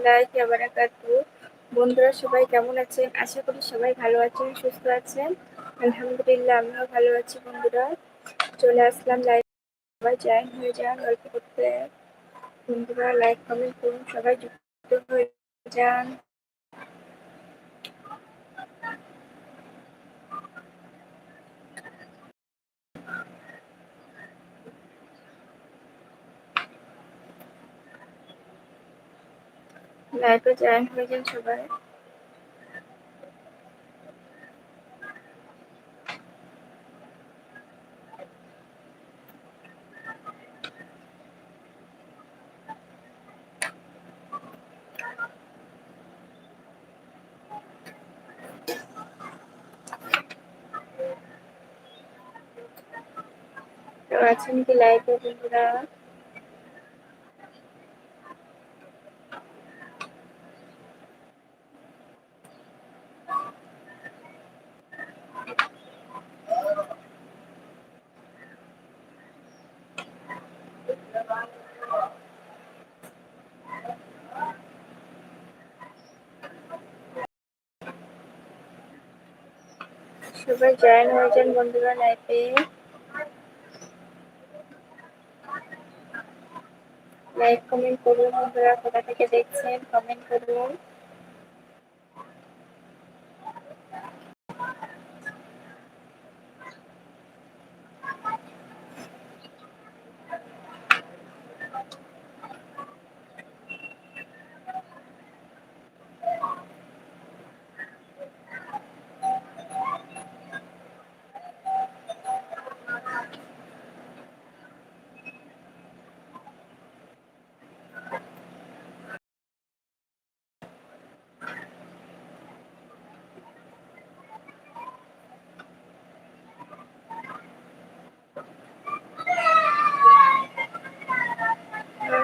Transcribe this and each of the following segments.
রহমতুল্লাহি বারাকাতু বন্ধুরা সবাই কেমন আছেন? আশা করি সবাই ভালো আছেন, সুস্থ আছেন। আলহামদুলিল্লাহ, আমিও ভালো আছি বন্ধুরা। চলে আসলাম লাইভ সবাই জয়েন হয়ে যান, গল্প করতে। বন্ধুরা লাইক কমেন্ট করুন। সবাই যুক্ত হয়ে যান। লাইভে জয়েন হয়ে যান সবাই কেউ আছেন কি লাইভে বন্ধুরা সবাই জয়েন হয়ে যান বন্ধুরা লাইফে। লাইক, কমেন্ট করুন বন্ধুরা, কোথা থেকে দেখছেন? কমেন্ট করুন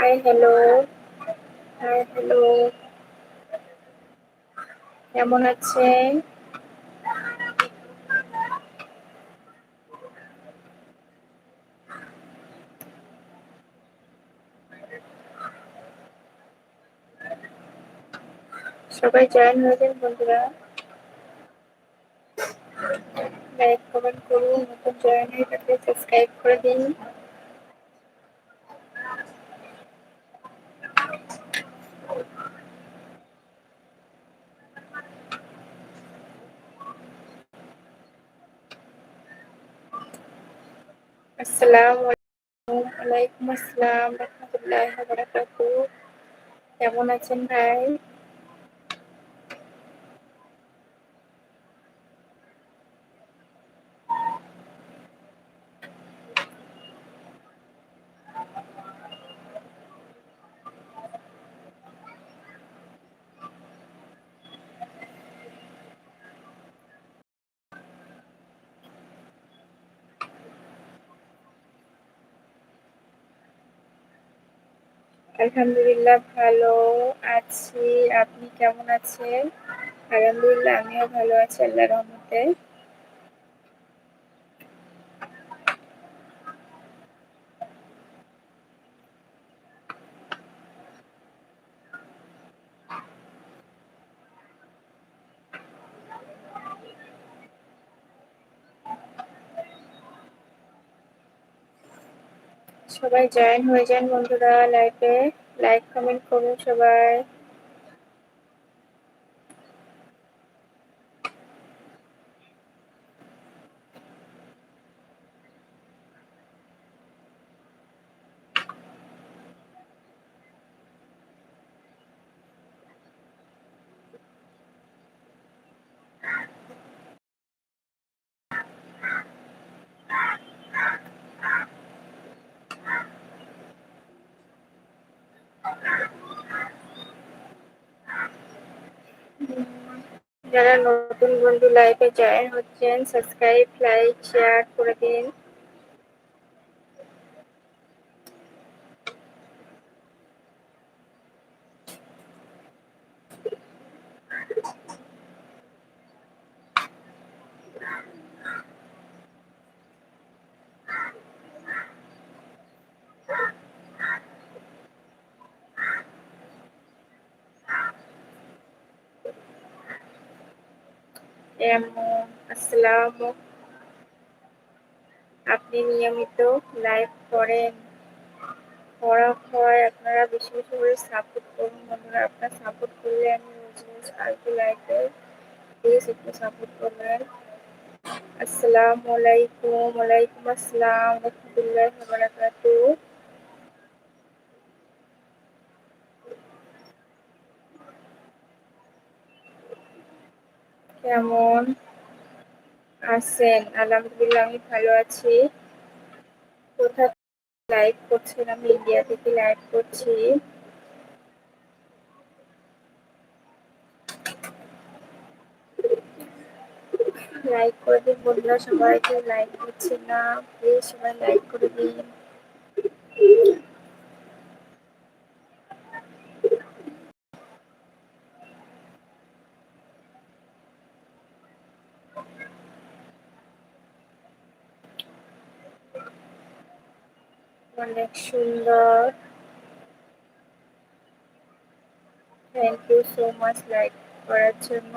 হাই হ্যালো। Hi hello. কেমন আছেন? সবাই জয়েন হয়ে বন্ধুরা। লাইক কমেন্ট করুন, নতুন জয়েন হয়ে থাকলে সাবস্ক্রাইব করে দিন। আসসালামু আলাইকুম। আসসালাম। রহমতুল্লাহ কেমন আছেন ভাই? আলহামদুলিল্লাহ ভালো আছি। আপনি কেমন আছেন? আলহামদুলিল্লাহ আমিও ভালো আছি আল্লাহ রহমতে। সবাই জয়েন হয়ে যান বন্ধুরা লাইভে লাইক কমেন্ট করুন সবাই। যারা নতুন বন্ধু লাইভে জয়েন হচ্ছেন সাবস্ক্রাইব লাইক শেয়ার করে দিন। এমন, আসসালাম। আপনি নিয়মিত লাইভ করেন। করা হয় আপনারা বেশি বেশি করে সাপোর্ট করুন। বন্ধুরা, আপনার সাপোর্ট করলে আমি রোজ রোজ আসব লাইভে প্লিজ একটু সাপোর্ট করবেন। আসসালামু আলাইকুম, ওয়ালাইকুম আসসালাম, রহমতুল্লাহ বারাকাতু কেমন আছেন? আলহামদুলিল্লাহ, আমি ভালো আছি। কোথা লাইভ করছেন? আমি ইন্ডিয়া থেকে লাইভ করছি। লাইক করে দিন বন্ধুরা সবাই কেউ লাইক করছে না। প্লিজ সবাই লাইক করে দিন। অনেক সুন্দর thank you so much like করার জন্য